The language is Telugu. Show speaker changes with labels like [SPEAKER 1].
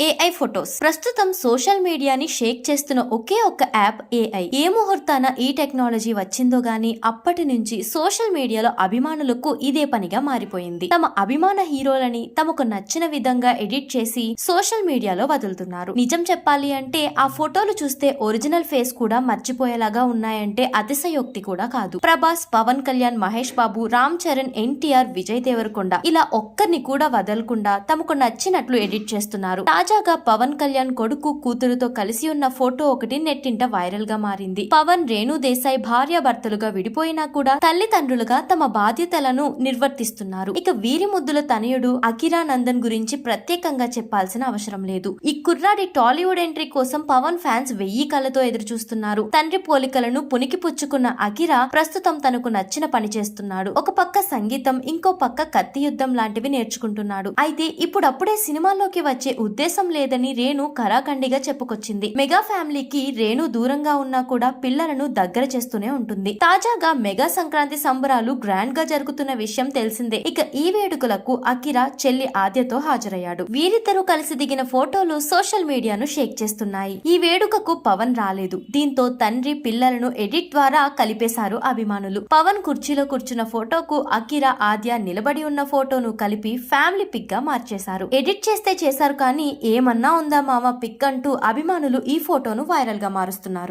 [SPEAKER 1] ఏఐ ఫొటోస్ ప్రస్తుతం సోషల్ మీడియాని షేక్ చేస్తున్న ఒకే ఒక్క యాప్ ఏఐ ఏ ముహూర్తాన ఈ టెక్నాలజీ వచ్చిందో గానీ అప్పటి నుంచి సోషల్ మీడియాలో అభిమానులకు ఇదే పనిగా మారిపోయింది. తమ అభిమాన హీరోలని తమకు నచ్చిన విధంగా ఎడిట్ చేసి సోషల్ మీడియాలో వదులుతున్నారు. నిజం చెప్పాలి అంటే ఆ ఫోటోలు చూస్తే ఒరిజినల్ ఫేస్ కూడా మర్చిపోయేలాగా ఉన్నాయంటే అతిశయోక్తి కూడా కాదు. ప్రభాస్ పవన్ కళ్యాణ్ మహేష్ బాబు రామ్ చరణ్ ఎన్టీఆర్ విజయ్ దేవరకొండ ఇలా ఒక్కరిని కూడా వదలకుండా తమకు నచ్చినట్లు ఎడిట్ చేస్తున్నారు. తాజాగా పవన్ కళ్యాణ్ కొడుకు కూతురుతో కలిసి ఉన్న ఫోటో ఒకటి నెట్టింట వైరల్గా మారింది. పవన్ రేణు దేశాయ్ భార్యాభర్తలుగా విడిపోయినా కూడా తల్లిదండ్రులుగా తమ బాధ్యతలను నిర్వర్తిస్తున్నారు. ఇక వీరి ముద్దుల తనయుడు అకిరా నందన్ గురించి ప్రత్యేకంగా చెప్పాల్సిన అవసరం లేదు. ఈ కుర్రాడి టాలీవుడ్ ఎంట్రీ కోసం పవన్ ఫ్యాన్స్ వెయ్యి కళ్ళతో ఎదురు చూస్తున్నారు తండ్రి పోలికలను పునికి పుచ్చుకున్న అకిరా ప్రస్తుతం తనకు నచ్చిన పని చేస్తున్నాడు. ఒక పక్క సంగీతం ఇంకో పక్క కత్తి యుద్ధం లాంటివి నేర్చుకుంటున్నాడు. అయితే ఇప్పుడప్పుడే సినిమాల్లోకి వచ్చే ఉద్దేశం లేదని రేణు కరాఖండిగా చెప్పుకొచ్చింది. మెగా ఫ్యామిలీకి రేణు దూరంగా ఉన్నా కూడా పిల్లలను దగ్గర చేస్తూనే ఉంటుంది. తాజాగా మెగా సంక్రాంతి సంబరాలు గ్రాండ్గా జరుగుతున్న విషయం తెలిసిందే. ఇక ఈ వేడుకలకు అకిరా చెల్లి ఆద్యతో హాజరయ్యాడు. వీరిద్దరూ కలిసి దిగిన ఫోటోలు సోషల్ మీడియాను షేక్ చేస్తున్నాయి. ఈ వేడుకకు పవన్ రాలేదు. దీంతో తండ్రి పిల్లలను ఎడిట్ ద్వారా కలిపేశారు అభిమానులు. పవన్ కుర్చీలో కూర్చున్న ఫోటోకు అకిరా ఆద్య నిలబడి ఉన్న ఫోటోను కలిపి ఫ్యామిలీ పిక్గా మార్చేశారు. ఎడిట్ చేస్తే చేశారు కానీ ఏమన్నా ఉందా మామ? పిక్ అంటూ అభిమానులు ఈ ఫోటోను వైరల్గా మారుస్తున్నారు.